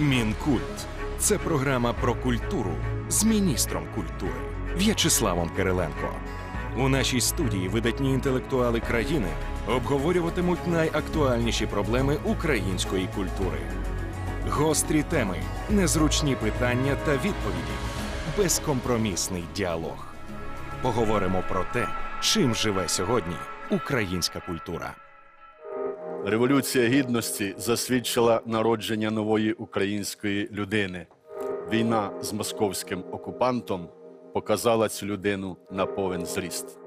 Мінкульт це програма про культуру з міністром культури В'ячеславом Кириленко. У нашій студії видатні інтелектуали країни обговорюватимуть найактуальніші проблеми української культури. Гострі теми, незручні питання та відповіді, безкомпромісний діалог. Поговоримо про те, чим живе сьогодні українська культура. Революція гідності засвідчила народження нової української людини. Війна з московським окупантом показала цю людину на повен зріст.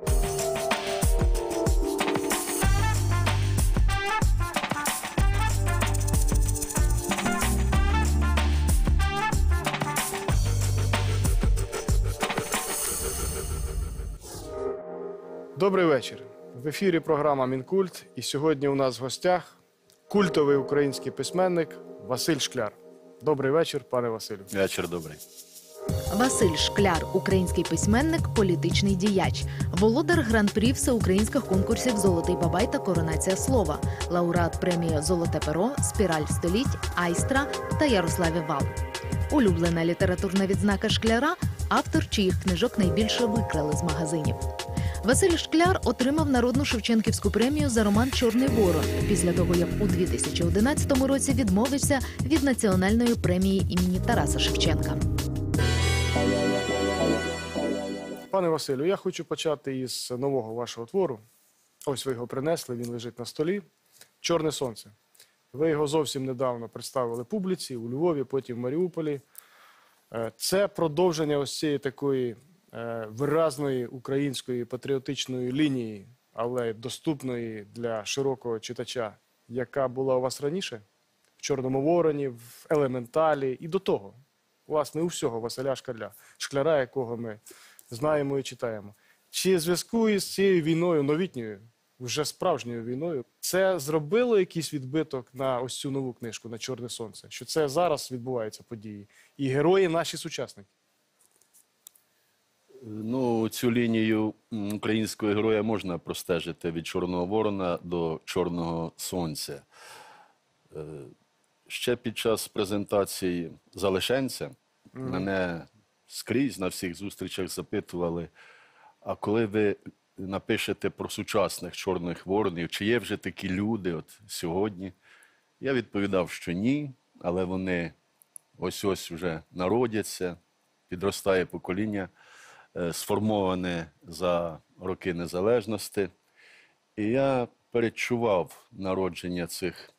Добрий вечір. В ефірі програма Мінкульт. І сьогодні у нас в гостях культовий український письменник Василь Шкляр. Добрий вечір, пане Василю. Вечір добрий. Василь Шкляр, український письменник, політичний діяч, володар гран-прі всеукраїнських конкурсів Золотий бабай та Коронація слова, лауреат премії Золоте перо, Спіраль століть, Айстра та Ярославі Вал. Улюблена літературна відзнака шкляра автор, чиїх книжок найбільше викрали з магазинів. Василь Шкляр отримав народну Шевченківську премію за роман Чорний ворон після того, як у 2011 році відмовився від національної премії імені Тараса Шевченка. Пане Василю, я хочу почати із нового вашого твору. Ось ви його принесли, він лежить на столі. Чорне сонце. Ви його зовсім недавно представили публіці у Львові, потім в Маріуполі. Е, Це продовження ось цієї такої виразної української патріотичної лінії, але доступної для широкого читача, яка була у вас раніше в Чорному Вороні, в Елементалі і до того. Власне, у всього Василя Шкаля, шкляра, якого ми знаємо і читаємо. Чи зв'язку із цією війною новітньою, вже справжньою війною, це зробило якийсь відбиток на ось цю нову книжку на Чорне Сонце? Що це зараз відбуваються події? І герої наші сучасники. Ну, цю лінію українського героя можна простежити від Чорного Ворона до Чорного Сонця. Е, Ще під час презентації Залишенця мене скрізь на всіх зустрічах запитували: а коли ви напишете про сучасних чорних воронів, чи є вже такі люди от сьогодні? Я відповідав, що ні, але вони ось ось вже народяться, підростає покоління, сформоване за роки незалежності. І я передчував народження цих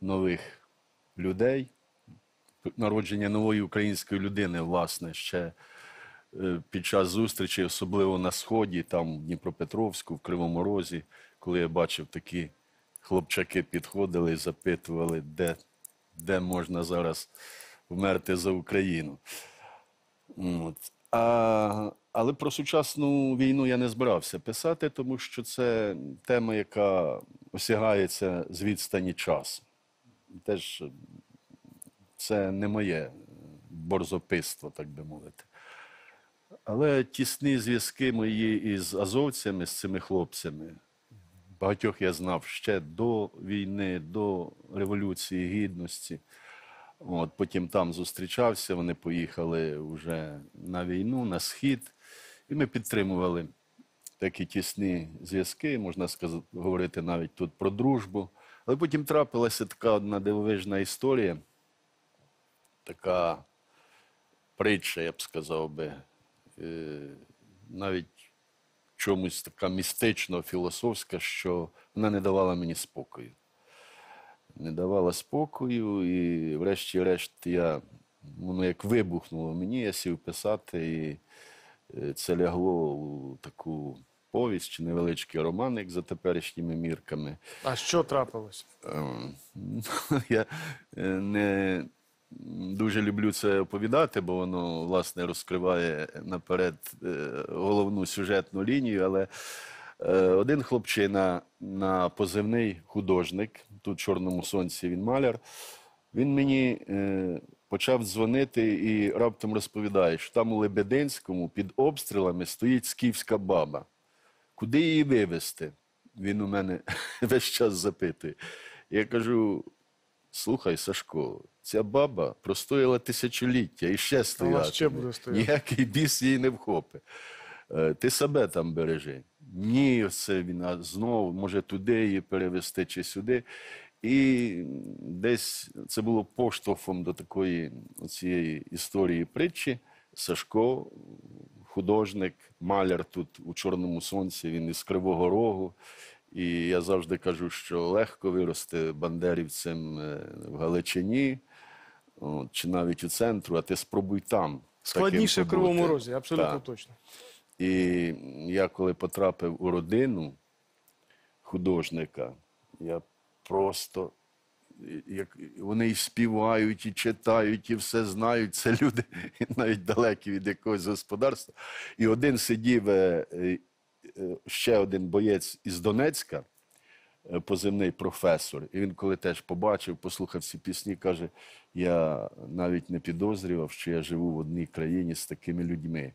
нових людей, народження нової української людини, власне, ще е, під час зустрічі, особливо на Сході, там в Дніпропетровську, в Кривому Розі, коли я бачив такі хлопчаки підходили і запитували, де, де можна зараз вмерти за Україну. От. А, але про сучасну війну я не збирався писати, тому що це тема, яка осягається з відстані часу. Теж е, це не моє борзопиство, так би мовити. Але тісні зв'язки мої із азовцями, з цими хлопцями, багатьох я знав ще до війни, до Революції Гідності. От, потім там зустрічався, вони поїхали вже на війну, на схід, і ми підтримували такі тісні зв'язки, можна сказати, говорити навіть тут про дружбу. Але потім трапилася така одна дивовижна історія, така притча, я б сказав би, е, навіть чомусь така містично філософська, що вона не давала мені спокою. Не давала спокою, і врешті-решт я, воно як вибухнуло мені, я сів писати, і е, це лягло у таку повість чи невеличкий романик за теперішніми мірками. А що трапилось? Ем, Я е, не дуже люблю це оповідати, бо воно, власне, розкриває наперед е, головну сюжетну лінію. Але один хлопчина на позивний художник, тут в Чорному сонці він маляр, він мені е, почав дзвонити і раптом розповідає, що там у Лебединському під обстрілами стоїть скіфська баба. Куди її вивезти? Він у мене весь час запитує. Я кажу: слухай, Сашко, ця баба простояла тисячоліття і ще стояла. Ніякий біс її не вхопить. Е, Ти себе там бережи. Ні, це він а знову може туди її перевести чи сюди. І десь це було поштовхом до такої цієї історії притчі. Сашко, художник, маляр тут у Чорному сонці, він із Кривого Рогу. І я завжди кажу, що легко вирости бандерівцем е, в Галичині, чи навіть у центру, а ти спробуй там. Складніше в Кривому. Розі, абсолютно Так. точно. І я коли потрапив у родину художника, я просто як вони і співають, і читають, і все знають. Це люди навіть далекі від якогось господарства. І один сидів е, е, е, ще один боєць із Донецька, позивний професор. І він, коли теж побачив, послухав ці пісні, каже: я навіть не підозрював, що я живу в одній країні з такими людьми.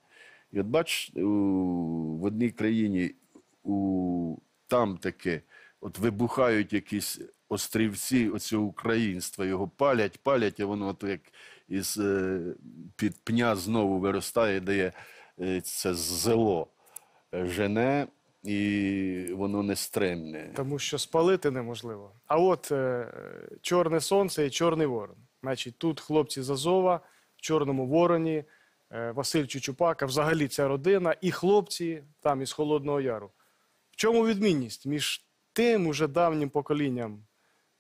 І от бач, в одній країні у, там таки от вибухають якісь острівці оцього українства, його палять, палять, а воно от як із е, під пня знову виростає, дає е, це зело е, жене, і воно не стримне. Тому що спалити неможливо. А от е, Чорне Сонце і Чорний Ворон. Значить, тут хлопці з Азова, в Чорному Вороні, е, Василь Чучупака, взагалі ця родина, і хлопці там із Холодного Яру. В чому відмінність між тим уже давнім поколінням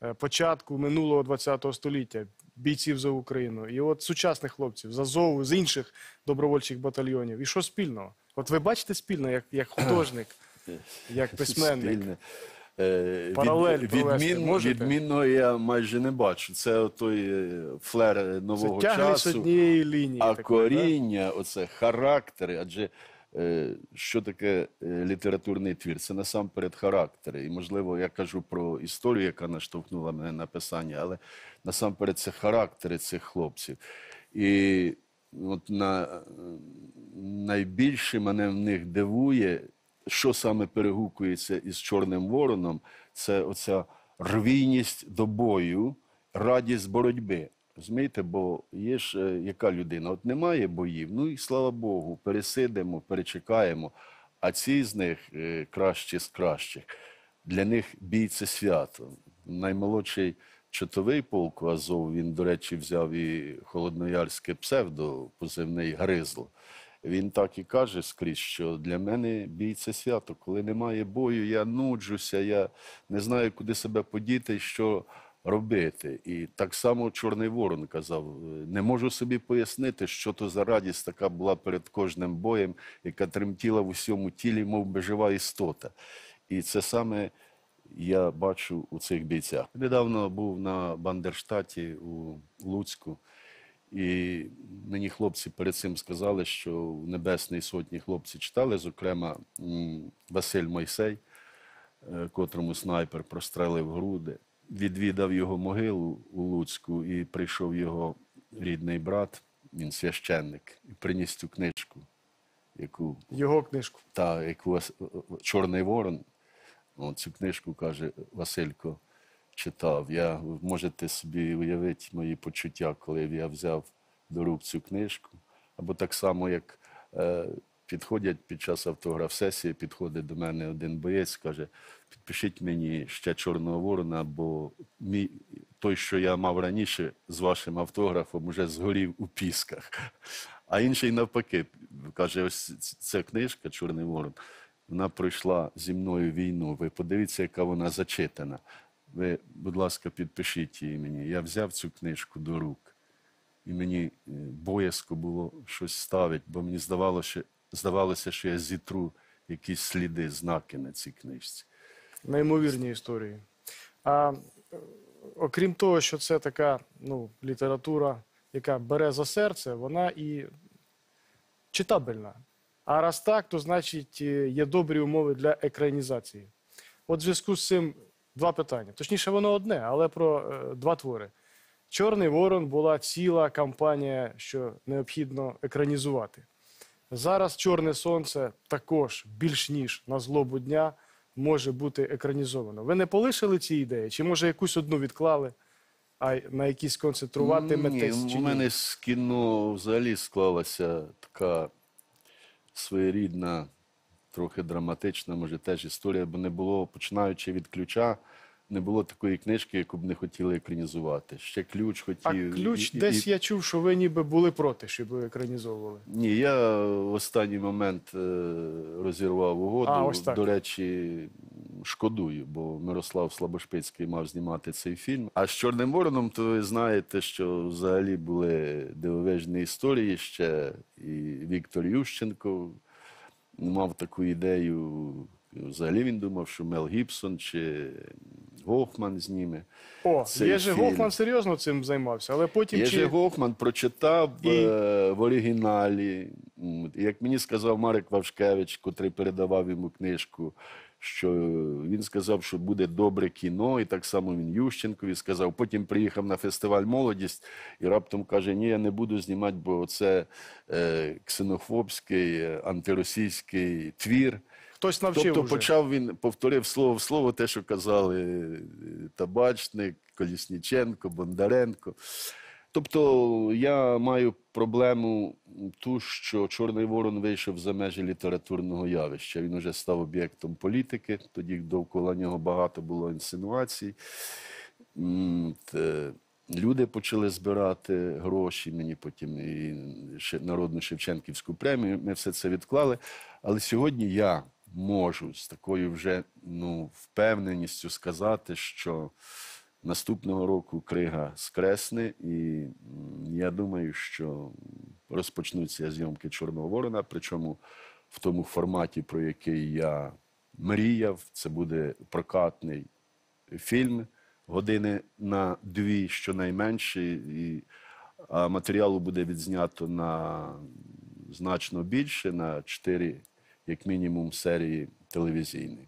е, початку минулого ХХ століття, бійців за Україну, і от сучасних хлопців з Азову, з інших добровольчих батальйонів? І що спільного? От ви бачите спільно, як, як художник, як письменник? Е, від- Паралель відмін, відмінного я майже не бачу. Це той е, флер е, Це нового часу. лінії. А да? коріння, оце характери. Адже е, що таке літературний твір? Це насамперед характери. І, можливо, я кажу про історію, яка наштовхнула мене на писання, але насамперед це характери цих хлопців. І от на, найбільше мене в них дивує, що саме перегукується із Чорним Вороном, це оця рвійність до бою, радість боротьби. Розумієте, бо є ж е, яка людина? От немає боїв, ну і слава Богу, пересидимо, перечекаємо. А ці з них е, кращі з кращих. Для них бій це свято. Наймолодший чотовий полк Азов, він, до речі, взяв і холодноярське псевдо, позивний Гризл. Він так і каже скрізь, що для мене бій це свято. Коли немає бою, я нуджуся, я не знаю, куди себе подіти, що робити. І так само Чорний Ворон казав: «Е, не можу собі пояснити, що то за радість така була перед кожним боєм, яка тремтіла в усьому тілі, мов би жива істота. І це саме я бачу у цих бійцях. Недавно був на Бандерштаті у Луцьку. І мені хлопці перед цим сказали, що в Небесній Сотні хлопці читали, зокрема, Василь Мойсей, е, котрому снайпер прострелив груди, відвідав його могилу у Луцьку, і прийшов його рідний брат, він священник, і приніс цю книжку, яку Його книжку. та яку Чорний Ворон, цю книжку каже Василько, читав. Я ви можете собі уявити мої почуття, коли я взяв до рук цю книжку. Або так само, як е, підходять під час автограф-сесії, підходить до мене один боєць, каже: підпишіть мені ще Чорного Ворона, бо мій, той, що я мав раніше з вашим автографом, уже згорів у пісках. А інший навпаки каже: ось ця книжка Чорний Ворон. Вона пройшла зі мною війну. Ви подивіться, яка вона зачитана. Ви, будь ласка, підпишіть її мені. Я взяв цю книжку до рук, і мені е, боязко було щось ставити, бо мені здавалося, здавалося, що я зітру якісь сліди, знаки на цій книжці. Неймовірні історії. А окрім того, що це така ну, література, яка бере за серце, вона і читабельна. А раз так, то значить е, є добрі умови для екранізації. От в зв'язку з цим два питання. Точніше, воно одне, але про е, два твори. Чорний Ворон була ціла кампанія, що необхідно екранізувати. Зараз Чорне Сонце також більш ніж на злобу дня може бути екранізовано. Ви не полишили ці ідеї? Чи може якусь одну відклали? а на якісь концентруватиметесь Ні, чи у ні? мене з кіно взагалі склалася така своєрідна, трохи драматична, може, теж історія, бо не було, починаючи від ключа, не було такої книжки, яку б не хотіли екранізувати. Ще ключ А хотів. ключ і- і- десь і- я чув, що ви ніби були проти, щоб ви екранізовували. Ні, я в останній момент е, розірвав угоду. А, ось так. До речі, шкодую, бо Мирослав Слабошпицький мав знімати цей фільм. А з Чорним Вороном, то ви знаєте, що взагалі були дивовижні історії ще. І Віктор Ющенко мав таку ідею. Взагалі він думав, що Мел Гібсон чи Гофман зніме. О, Цей є же фільм. Гофман серйозно цим займався, але потім Єжи чи... Гофман прочитав І- е, в оригіналі. Як мені сказав Марик Вавшкевич, котрий передавав йому книжку, що він сказав, що буде добре кіно, і так само він Ющенкові сказав. Потім приїхав на фестиваль Молодість і раптом каже: Ні, я не буду знімати, бо це е, ксенофобський, антиросійський твір. хтось навчив Тобто уже. почав він повторив слово в слово те, що казали е, Табачник, Колісніченко, Бондаренко. Тобто я маю проблему ту, що Чорний Ворон вийшов за межі літературного явища. Він уже став об'єктом політики. Тоді довкола нього багато було інсинуацій. Люди почали збирати гроші, мені потім і народну Шевченківську премію. Ми все це відклали. Але сьогодні я можу з такою вже ну, впевненістю сказати, що наступного року крига скресне, і я думаю, що розпочнуться зйомки Чорного Ворона, причому в тому форматі, про який я мріяв, це буде прокатний фільм години на дві, щонайменше, і, а матеріалу буде відзнято на значно більше, на чотири, як мінімум, серії телевізійні.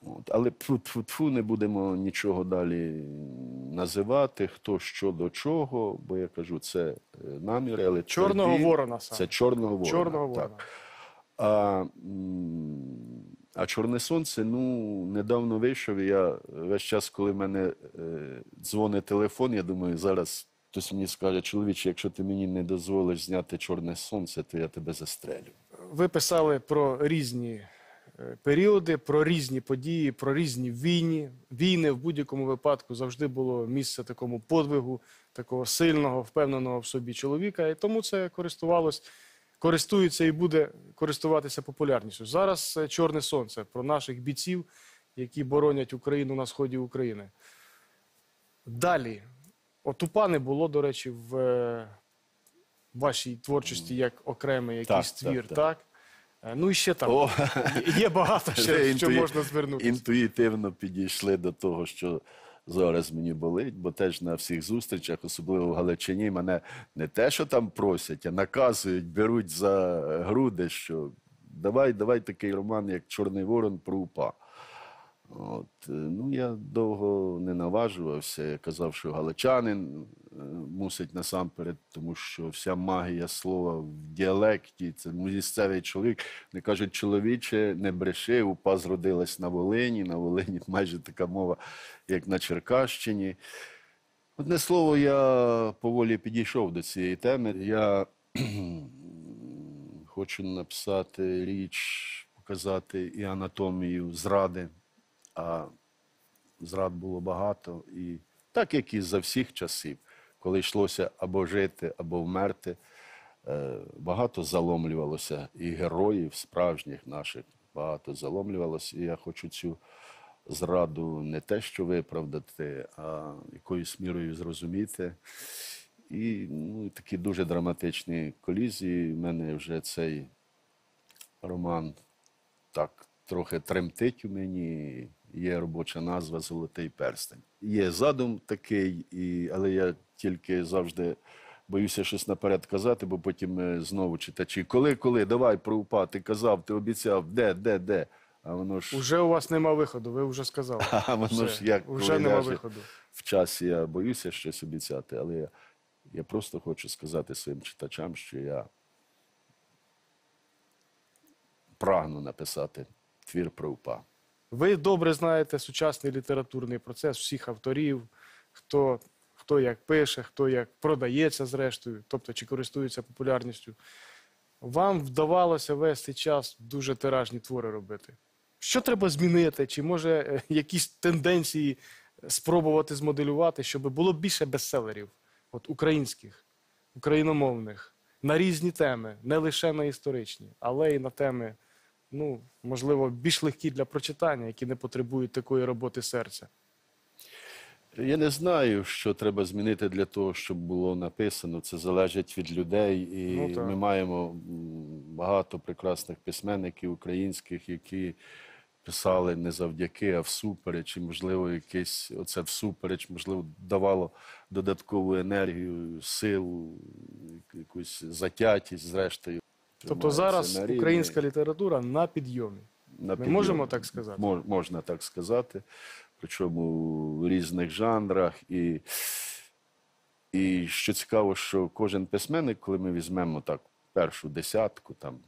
От. Але тфу-тфу-тфу, не будемо нічого далі називати, хто що до чого, бо я кажу, це е, наміри, але Чорного тверді. ворона саме. Це чорного ворона. Чорного так. А, а Чорне Сонце, ну, недавно вийшов. і Я весь час, коли в мене е, дзвонить телефон, я думаю, зараз хтось мені скаже, чоловіче, якщо ти мені не дозволиш зняти Чорне Сонце, то я тебе застрелю. Ви писали про різні періоди, про різні події, про різні війни. Війни в будь-якому випадку завжди було місце такому подвигу, такого сильного, впевненого в собі чоловіка. І тому це користувалось, користується і буде користуватися популярністю. Зараз е, Чорне Сонце про наших бійців, які боронять Україну на сході України. Далі. От УПА не було, до речі, в е, вашій творчості як окремий якийсь Так, так, твір, так. так? Е, Ну і ще там О, є багато ще, що інтуї- можна звернутися. інтуїтивно підійшли до того, що зараз мені болить, бо теж на всіх зустрічах, особливо в Галичині, мене не те, що там просять, а наказують, беруть за груди, що давай, давай такий роман, як Чорний Ворон про УПА. От, е, ну, я довго не наважувався. Я казав, що галичанин е, мусить насамперед, тому що вся магія слова в діалекті, це місцевий чоловік. Не кажуть, чоловіче, не бреши, упа зродилась на Волині. На Волині майже така мова, як на Черкащині. Одне слово, я поволі підійшов до цієї теми. Я хочу написати річ, показати і анатомію зради. А зрад було багато. І так, як і за всіх часів, коли йшлося або жити, або вмерти, е, багато заломлювалося і героїв справжніх наших багато заломлювалося. І я хочу цю зраду не те, що виправдати, а якоюсь мірою зрозуміти. І ну, такі дуже драматичні колізії. У мене вже цей роман так трохи тремтить у мені. Є робоча назва Золотий перстень. Є задум такий, і, але я тільки завжди боюся щось наперед казати, бо потім е, знову читачі. Коли, коли, давай про УПА, ти казав, ти обіцяв, де, де, де. А воно ж Уже у вас нема виходу, ви вже сказали. а воно Все, ж як Уже нема виходу. в часі я боюся щось обіцяти, але я, я просто хочу сказати своїм читачам, що я прагну написати твір про УПА. Ви добре знаєте сучасний літературний процес всіх авторів, хто хто як пише, хто як продається зрештою, тобто чи користується популярністю. Вам вдавалося весь цей час дуже тиражні твори робити. Що треба змінити? Чи може е, якісь тенденції спробувати змоделювати, щоб було більше бестселерів, от українських, україномовних, на різні теми, не лише на історичні, але й на теми, ну, можливо, більш легкі для прочитання, які не потребують такої роботи серця. Я не знаю, що треба змінити для того, щоб було написано. Це залежить від людей, і Ну, ми маємо багато прекрасних письменників українських, які писали не завдяки, а всупереч, і, можливо, якесь оце всупереч, можливо, давало додаткову енергію, силу, якусь затятість, зрештою. Тобто зараз на рівні. українська література на підйомі. На Ми підйомі. можемо так сказати? Мож- можна так сказати. Причому в різних жанрах. І, і що цікаво, що кожен письменник, коли ми візьмемо так першу десятку, там,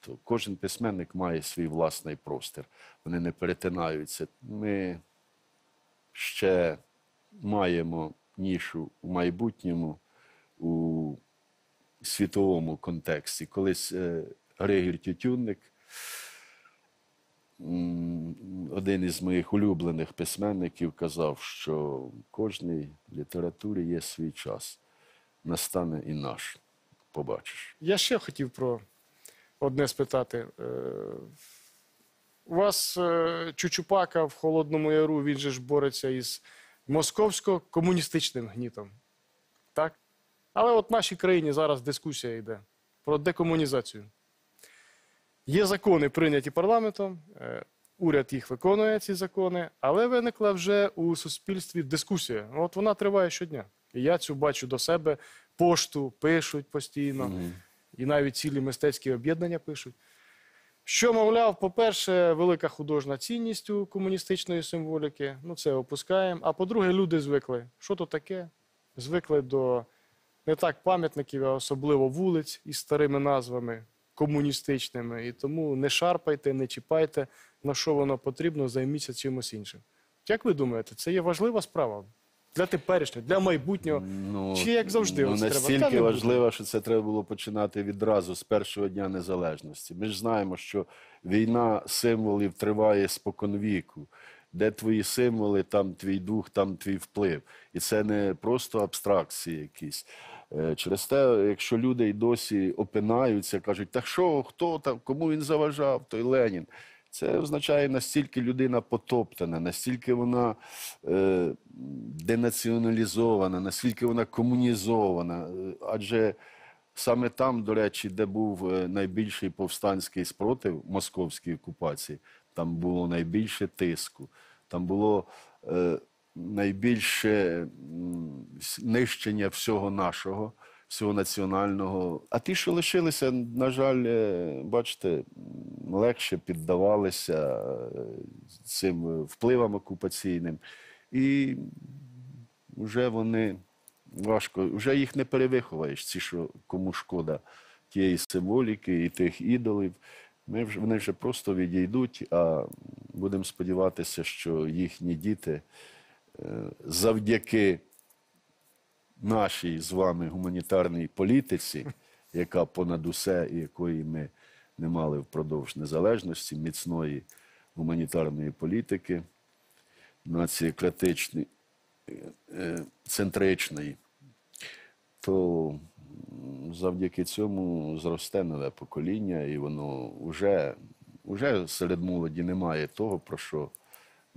то кожен письменник має свій власний простір. Вони не перетинаються. Ми ще маємо нішу у майбутньому у світовому контексті. Колись е, Григір Тютюнник, один із моїх улюблених письменників, казав, що в кожній літературі є свій час. Настане і наш. Побачиш. Я ще хотів про одне спитати. Е, У вас е, Чучупака в Холодному Яру, він же ж бореться із московсько-комуністичним гнітом. Так? Але от в нашій країні зараз дискусія йде про декомунізацію. Є закони, прийняті парламентом, е, уряд їх виконує, ці закони, але виникла вже у суспільстві дискусія. От вона триває щодня. І я цю бачу до себе, пошту пишуть постійно, і навіть цілі мистецькі об'єднання пишуть. Що, мовляв, по-перше, велика художня цінність у комуністичної символіки, ну це опускаємо. А по-друге, люди звикли. Що то таке? Звикли до не так пам'ятників, а особливо вулиць із старими назвами комуністичними. І тому не шарпайте, не чіпайте, на що воно потрібно, займіться чимось іншим. Як ви думаєте, це є важлива справа для теперішнього, для майбутнього? Ну, Чи як завжди, ну, треба? Настільки не важливо, що це треба було починати відразу з першого дня незалежності. Ми ж знаємо, що війна символів триває споконвіку. Де твої символи, там твій дух, там твій вплив. І це не просто абстракції якісь. Е, Через те, якщо люди й досі опинаються, кажуть, та що, хто там, кому він заважав, той Ленін. Це означає, настільки людина потоптана, настільки вона е, денаціоналізована, наскільки вона комунізована. Е, Адже саме там, до речі, де був е, найбільший повстанський спротив московській окупації, там було найбільше тиску, там було е, найбільше нищення всього нашого, всього національного. А ті, що лишилися, на жаль, е, бачите, легше піддавалися е, цим впливам окупаційним. І вже вони важко, вже їх не перевиховаєш, ці, що кому шкода тієї символіки і тих ідолів. Ми вже, вони вже просто відійдуть, а будемо сподіватися, що їхні діти завдяки нашій з вами гуманітарній політиці, яка понад усе і якої ми не мали впродовж незалежності, міцної гуманітарної політики, націократичної, е, центричної, то завдяки цьому зросте нове покоління, і воно вже, вже серед молоді немає того, про що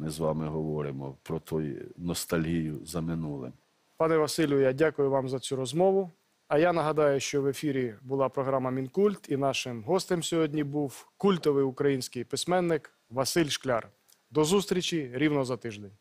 ми з вами говоримо, про той ностальгію за минулим. Пане Василю, я дякую вам за цю розмову. А я нагадаю, що в ефірі була програма Мінкульт, і нашим гостем сьогодні був культовий український письменник Василь Шкляр. До зустрічі рівно за тиждень.